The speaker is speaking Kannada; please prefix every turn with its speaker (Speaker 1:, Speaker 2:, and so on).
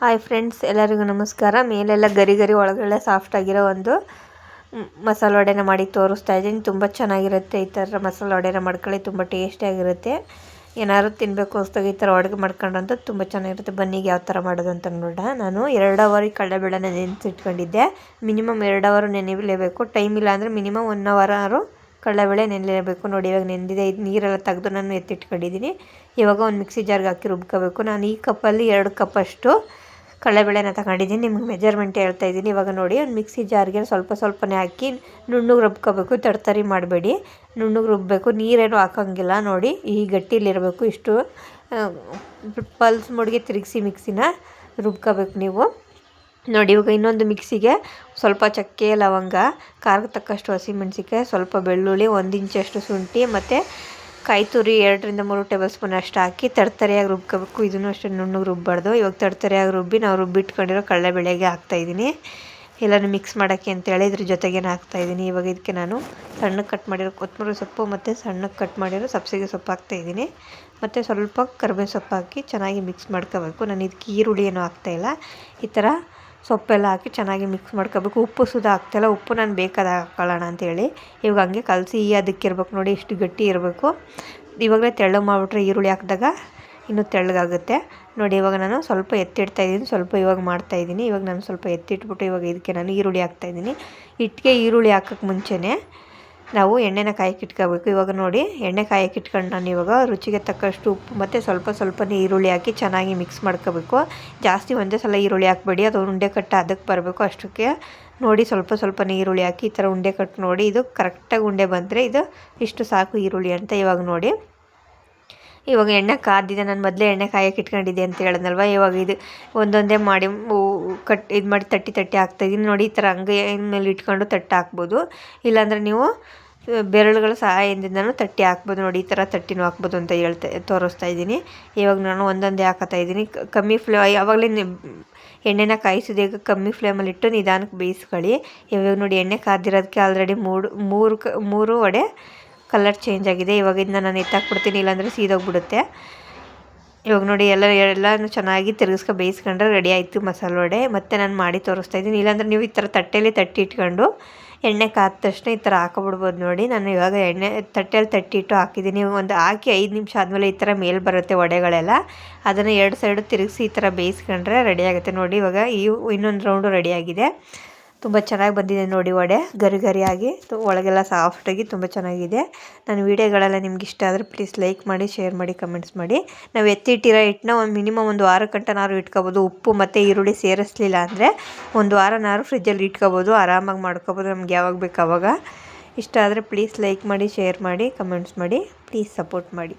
Speaker 1: ಹಾಯ್ ಫ್ರೆಂಡ್ಸ್ ಎಲ್ಲರಿಗೂ ನಮಸ್ಕಾರ. ಮೇಲೆಲ್ಲ ಗರಿ ಗರಿ ಒಳಗಡೆ ಸಾಫ್ಟ್ ಆಗಿರೋ ಒಂದು ಮಸಾಲ ವಡೆನ ಮಾಡಿ ತೋರಿಸ್ತಾ ಇದ್ದೀನಿ. ತುಂಬ ಚೆನ್ನಾಗಿರುತ್ತೆ ಈ ಥರ ಮಸಾಲೆ ವಡೆನ ಮಾಡ್ಕೊಳ್ಳಿ. ತುಂಬ ಟೇಸ್ಟಿಯಾಗಿರುತ್ತೆ ಏನಾದ್ರು ತಿನ್ನಬೇಕು ಅನಿಸ್ದಾಗ ಈ ಥರ ಅಡುಗೆ ಮಾಡ್ಕೊಂಡ್ರಂತೂ ತುಂಬ ಚೆನ್ನಾಗಿರುತ್ತೆ. ಬನ್ನಿಗೆ ಯಾವ ಥರ ಮಾಡೋದು ಅಂತ ನೋಡೋಣ. ನಾನು ಎರಡು ಅವರ್ ಕಡಲೆಬೇಳೆನ ನೆನೆಸಿಟ್ಕೊಂಡಿದ್ದೆ. ಮಿನಿಮಮ್ ಎರಡು ಅವರು ನೆನೆಯಲೇಬೇಕು ಟೈಮ್ ಇಲ್ಲ ಅಂದರೆ ಮಿನಿಮಮ್ ಒನ್ ಅವರ್ ಕಡಲೆಬೇಳೆ ನೆನೆಲೇಬೇಕು. ನೋಡಿ, ಇವಾಗ ನೆಂದಿದೆ. ಇದು ನೀರೆಲ್ಲ ತೆಗೆದು ನಾನು ಎತ್ತಿಟ್ಕೊಂಡಿದ್ದೀನಿ. ಇವಾಗ ಒಂದು ಮಿಕ್ಸಿ ಜಾರ್ಗೆ ಹಾಕಿ ರುಬ್ಕೋಬೇಕು. ನಾನು ಈ ಕಪ್ಪಲ್ಲಿ ಎರಡು ಕಪ್ಪಷ್ಟು ಕಡಲೆಬೇಳೆನ ತಗೊಂಡಿದ್ದೀನಿ, ನಿಮ್ಗೆ ಮೆಜರ್ಮೆಂಟ್ ಹೇಳ್ತಾ ಇದ್ದೀನಿ. ಇವಾಗ ನೋಡಿ, ಒಂದು ಮಿಕ್ಸಿ ಜಾರ್ಗೆ ಸ್ವಲ್ಪ ಸ್ವಲ್ಪನೇ ಹಾಕಿ ನುಣ್ಣಗೆ ರುಬ್ಕೋಬೇಕು. ತರ್ತರಿ ಮಾಡಬೇಡಿ. ನುಣ್ಣಗೆ ರುಬ್ಬಬೇಕು ನೀರೇನು ಹಾಕೋಂಗಿಲ್ಲ. ನೋಡಿ, ಈ ಗಟ್ಟಿಲಿರಬೇಕು. ಇಷ್ಟು ಪಲ್ಸ್ ಮುಡಿಗೆ ತಿರುಗಿಸಿ ಮಿಕ್ಸಿನ ರುಬ್ಕೋಬೇಕು ನೀವು. ನೋಡಿ, ಇವಾಗ ಇನ್ನೊಂದು ಮಿಕ್ಸಿಗೆ ಸ್ವಲ್ಪ ಚಕ್ಕೆ, ಲವಂಗ, ಖಾರಕ್ಕೆ ತಕ್ಕಷ್ಟು ಹಸಿಮೆಣ್ಸಿಕಾಯಿ ಸ್ವಲ್ಪ ಬೆಳ್ಳುಳ್ಳಿ, ಒಂದು ಇಂಚಷ್ಟು ಶುಂಠಿ ಮತ್ತು ಕಾಯಿ ತುರಿ ಎರಡರಿಂದ ಮೂರು ಟೇಬಲ್ ಸ್ಪೂನ್ ಅಷ್ಟು ಹಾಕಿ ತರ್ತರಿಯಾಗಿ ರುಬ್ಕೋಬೇಕು. ಇದನ್ನು ಅಷ್ಟೇ ನುಣ್ಣಗೆ ರುಬ್ಬಾರ್ದು. ಇವಾಗ ತರ್ತರಿಯಾಗಿ ರುಬ್ಬಿ ನಾವು ರುಬ್ಬಿಟ್ಕೊಂಡಿರೋ ಕಡಲೆಬೇಳೆಗೆ ಹಾಕ್ತಾಯಿದ್ದೀನಿ ಎಲ್ಲನೂ ಮಿಕ್ಸ್ ಮಾಡೋಕ್ಕೆ ಅಂತೇಳಿ ಇದ್ರ ಜೊತೆಗೆ ಹಾಕ್ತಾಯಿದ್ದೀನಿ ಇವಾಗ ಇದಕ್ಕೆ ನಾನು ಸಣ್ಣಕ್ಕೆ ಕಟ್ ಮಾಡಿರೋ ಕೊತ್ತಂಬರಿ ಸೊಪ್ಪು ಮತ್ತು ಸಣ್ಣಕ್ಕೆ ಕಟ್ ಮಾಡಿರೋ ಸಬ್ಸಿಗೆ ಸೊಪ್ಪು ಹಾಕ್ತಾಯಿದ್ದೀನಿ ಮತ್ತು ಸ್ವಲ್ಪ ಕರಿಬೇವು ಸೊಪ್ಪು ಹಾಕಿ ಚೆನ್ನಾಗಿ ಮಿಕ್ಸ್ ಮಾಡ್ಕೋಬೇಕು. ನಾನು ಇದಕ್ಕೆ ಈರುಳ್ಳಿ ಏನೂ ಹಾಕ್ತಾಯಿಲ್ಲ ಈ ಥರ ಸೊಪ್ಪೆಲ್ಲ ಹಾಕಿ ಚೆನ್ನಾಗಿ ಮಿಕ್ಸ್ ಮಾಡ್ಕೋಬೇಕು. ಉಪ್ಪು ಸುದ ಹಾಕ್ತಿಲ್ಲ ಉಪ್ಪು ನಾನು ಬೇಕಾದ ಹಾಕೊಳ್ಳೋಣ ಅಂತೇಳಿ. ಇವಾಗ ಹಂಗೆ ಕಲಸಿ ಅದಕ್ಕೆ ಇರ್ಬೇಕು ನೋಡಿ, ಇಷ್ಟು ಗಟ್ಟಿ ಇರಬೇಕು. ಇವಾಗಲೇ ತೆಳ್ಳಗೆ ಮಾಡಿಬಿಟ್ರೆ ಈರುಳ್ಳಿ ಹಾಕಿದಾಗ ಇನ್ನೂ ತೆಳ್ಳಗಾಗುತ್ತೆ. ನೋಡಿ, ಇವಾಗ ನಾನು ಸ್ವಲ್ಪ ಎತ್ತಿಡ್ತಾ ಇದ್ದೀನಿ. ಸ್ವಲ್ಪ ಇವಾಗ ಮಾಡ್ತಾ ಇದ್ದೀನಿ. ಇವಾಗ ನಾನು ಸ್ವಲ್ಪ ಎತ್ತಿಟ್ಬಿಟ್ಟು ಇವಾಗ ಇದಕ್ಕೆ ನಾನು ಈರುಳ್ಳಿ ಹಾಕ್ತಾಯಿದ್ದೀನಿ ಇಟ್ಟಿಗೆ ಈರುಳ್ಳಿ ಹಾಕೋಕ್ಕೆ ಮುಂಚೆನೇ ನಾವು ಎಣ್ಣೆನ ಕಾಯಕ್ಕೆ ಇಟ್ಕೋಬೇಕು. ಇವಾಗ ನೋಡಿ, ಎಣ್ಣೆ ಕಾಯಕ್ಕೆ ಇಟ್ಕೊಂಡು ನಾನು ಇವಾಗ ರುಚಿಗೆ ತಕ್ಕಷ್ಟು ಉಪ್ಪು ಮತ್ತು ಸ್ವಲ್ಪ ಸ್ವಲ್ಪನೇ ಈರುಳ್ಳಿ ಹಾಕಿ ಚೆನ್ನಾಗಿ ಮಿಕ್ಸ್ ಮಾಡ್ಕೋಬೇಕು. ಜಾಸ್ತಿ ಒಂದೇ ಸಲ ಈರುಳ್ಳಿ ಹಾಕಬೇಡಿ. ಅದು ಉಂಡೆ ಕಟ್ಟು ಅದಕ್ಕೆ ಬರಬೇಕು ಅಷ್ಟಕ್ಕೆ. ನೋಡಿ, ಸ್ವಲ್ಪ ಸ್ವಲ್ಪನೇ ಈರುಳ್ಳಿ ಹಾಕಿ ಈ ಥರ ಉಂಡೆ ಕಟ್ಟು ನೋಡಿ. ಇದು ಕರೆಕ್ಟಾಗಿ ಉಂಡೆ ಬಂದರೆ ಇದು ಇಷ್ಟು ಸಾಕು ಈರುಳ್ಳಿ ಅಂತ ಇವಾಗ ನೋಡಿ. ಇವಾಗ ಎಣ್ಣೆ ಕಾದಿದೆ. ನಾನು ಮೊದಲೇ ಎಣ್ಣೆ ಕಾಯಕ್ಕೆ ಇಟ್ಕೊಂಡಿದ್ದೆ ಅಂತ ಹೇಳಿದ್ನಲ್ವ? ಇವಾಗ ಇದು ಒಂದೊಂದೇ ಮಾಡಿ ಕಟ್ ಇದು ಮಾಡಿ ತಟ್ಟಿ ತಟ್ಟಿ ಹಾಕ್ತಾಯಿದ್ದೀನಿ ನೋಡಿ, ಈ ಥರ ಹಂಗೆ ಮೇಲೆ ಇಟ್ಕೊಂಡು ತಟ್ಟಿ ಹಾಕ್ಬೋದು. ಇಲ್ಲಾಂದರೆ ನೀವು ಬೆರಳುಗಳ ಸಹಾಯದಿಂದನೂ ತಟ್ಟಿ ಹಾಕ್ಬೋದು. ನೋಡಿ, ಈ ಥರ ತಟ್ಟಿನೂ ಹಾಕ್ಬೋದು ಅಂತ ಹೇಳ್ತಾ, ತೋರಿಸ್ತಾ ಇದ್ದೀನಿ ಇವಾಗ ನಾನು ಒಂದೊಂದೇ ಹಾಕತ್ತಾ ಇದ್ದೀನಿ ಕಮ್ಮಿ ಫ್ಲೇ, ಯಾವಾಗಲೇ ಎಣ್ಣೆನ ಕಾಯಿಸಿದ ಈಗ ಕಮ್ಮಿ ಫ್ಲೇಮಲ್ಲಿ ಇಟ್ಟು ನಿಧಾನಕ್ಕೆ ಬೇಯಿಸ್ಕೊಳ್ಳಿ. ಇವಾಗ ನೋಡಿ, ಎಣ್ಣೆ ಕಾದಿರೋದಕ್ಕೆ ಆಲ್ರೆಡಿ ಮೂರು ಮೂರು ಮೂರು ವಡೆ ಕಲರ್ ಚೇಂಜ್ ಆಗಿದೆ. ಇವಾಗಿಂದ ನಾನು ಎತ್ತಾಕ್ಬಿಡ್ತೀನಿ. ಇಲ್ಲಾಂದರೆ ಸೀದೋಗ್ಬಿಡುತ್ತೆ. ಇವಾಗ ನೋಡಿ ಎಲ್ಲ ಎಲ್ಲನೂ ಚೆನ್ನಾಗಿ ತಿರುಗಿಸ್ಕೊ ಬೇಯಿಸ್ಕೊಂಡ್ರೆ ರೆಡಿ ಆಯಿತು ಮಸಾಲೆ ವಡೆ. ಮತ್ತು ನಾನು ಮಾಡಿ ತೋರಿಸ್ತಾ ಇದ್ದೀನಿ. ಇಲ್ಲಾಂದರೆ ನೀವು ಈ ಥರ ತಟ್ಟೆಯಲ್ಲಿ ತಟ್ಟಿ ಇಟ್ಕೊಂಡು ಎಣ್ಣೆ ಕಾದ ತಕ್ಷಣ ಈ ಥರ ಹಾಕೊಬಿಡ್ಬೋದು ನೋಡಿ. ನಾನು ಇವಾಗ ಎಣ್ಣೆ ತಟ್ಟೆಯಲ್ಲಿ ತಟ್ಟಿಟ್ಟು ಹಾಕಿದ್ದೀನಿ. ಒಂದು ಹಾಕಿ ಐದು ನಿಮಿಷ ಆದಮೇಲೆ ಈ ಥರ ಮೇಲೆ ಬರುತ್ತೆ ವಡೆಗಳೆಲ್ಲ. ಅದನ್ನು ಎರಡು ಸೈಡು ತಿರುಗಿಸಿ ಈ ಥರ ಬೇಯಿಸ್ಕೊಂಡ್ರೆ ರೆಡಿ ಆಗುತ್ತೆ ನೋಡಿ. ಇವಾಗ ಈ ಇನ್ನೊಂದು ರೌಂಡು ರೆಡಿಯಾಗಿದೆ ತುಂಬ ಚೆನ್ನಾಗಿ ಬಂದಿದೆ ನೋಡಿ ವಡೆ, ಗರಿ ಗರಿಯಾಗಿ ಒಳಗೆಲ್ಲ ಸಾಫ್ಟಾಗಿ ತುಂಬ ಚೆನ್ನಾಗಿದೆ. ನನ್ನ ವೀಡಿಯೋಗಳೆಲ್ಲ ನಿಮ್ಗೆ ಇಷ್ಟ ಆದರೆ ಪ್ಲೀಸ್ ಲೈಕ್ ಮಾಡಿ ಶೇರ್ ಮಾಡಿ ಕಮೆಂಟ್ಸ್ ಮಾಡಿ. ನಾವು ಎತ್ತಿಟ್ಟಿರೋ ಹಿಟ್ಟನ್ನ ಒಂದು ಮಿನಿಮಮ್ ಒಂದು ವಾರ ಗಂಟನಾರು ಇಟ್ಕೋಬೋದು. ಉಪ್ಪು ಮತ್ತು ಈರುಳ್ಳಿ ಸೇರಿಸ್ಲಿಲ್ಲ ಅಂದರೆ ಒಂದು ವಾರನಾರು ಫ್ರಿಜ್ಜಲ್ಲಿ ಇಟ್ಕೋಬೋದು. ಆರಾಮಾಗಿ ಮಾಡ್ಕೋಬೋದು ನಮ್ಗೆ ಯಾವಾಗ ಬೇಕು ಅವಾಗ. ಇಷ್ಟ ಆದರೆ ಪ್ಲೀಸ್ ಲೈಕ್ ಮಾಡಿ ಶೇರ್ ಮಾಡಿ ಕಮೆಂಟ್ಸ್ ಮಾಡಿ. ಪ್ಲೀಸ್ ಸಪೋರ್ಟ್ ಮಾಡಿ.